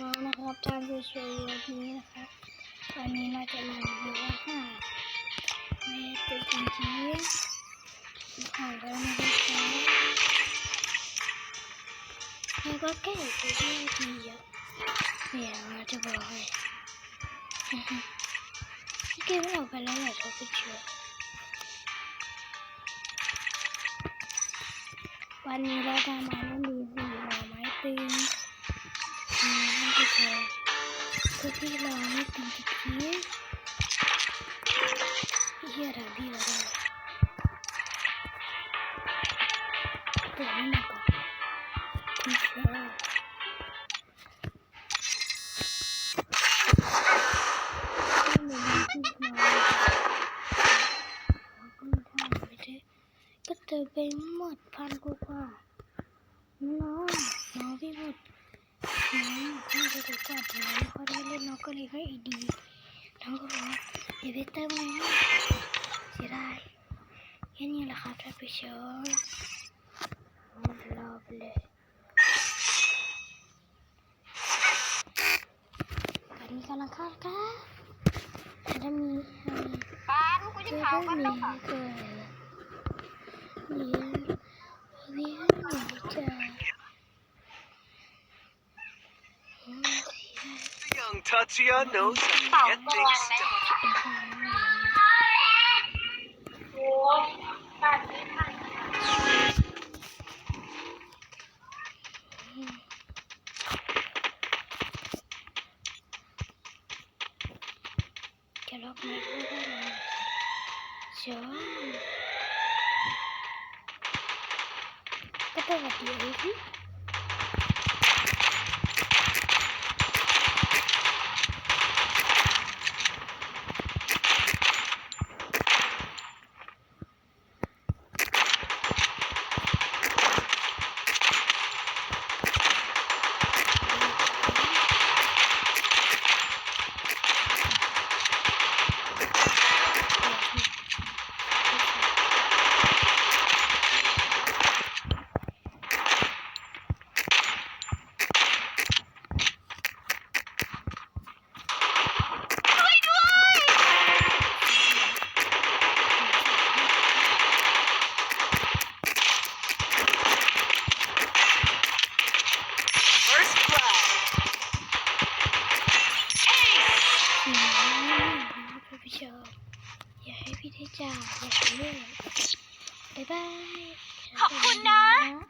น้องนะครับจานสวยๆแบบนี้นะครับวันนี้เราจะมาดูอาหารเมตุกินจีของเรานะครับแล้วก็แก้ไปเรื่อยดีเยอะเนี่ยเราจะบอกเลยพี่เกมไม่ออกไปแล้วแหละเขาไปเชื่อวันนี้เราจะมาเล่นดี ก็ที่เราไม่ตีตะกี้พี่เชื่อถามพี่เราได้เปิดนี่มาก่อนพี่เชื่อไม่มีที่นอนเราก็ไม่ทำไปเถอะก็เจอไปหมดพันกว่าๆน้องน้องพี่หมด น้อง พี่จะไปจับน้องเขาได้เล่นน้องก็เลยให้ไอดีน้องก็บอกว่าอย่าไปเติมเลยนะเสียดายแค่นี้แหละครับท่านผู้ชมรอไปเลยตอนนี้กำลังเข้าครับจะมีให้ป้านกูจะเจอเผาก็กันมีแล้วค่ะเกิด Tatsuya knows how to get oh, things done. Get off my Sure. Get the ชอบ อย่าให้พี่ได้จ่ากอย่าให้เลื่อนบ๊ายบาย ขอบคุณนะ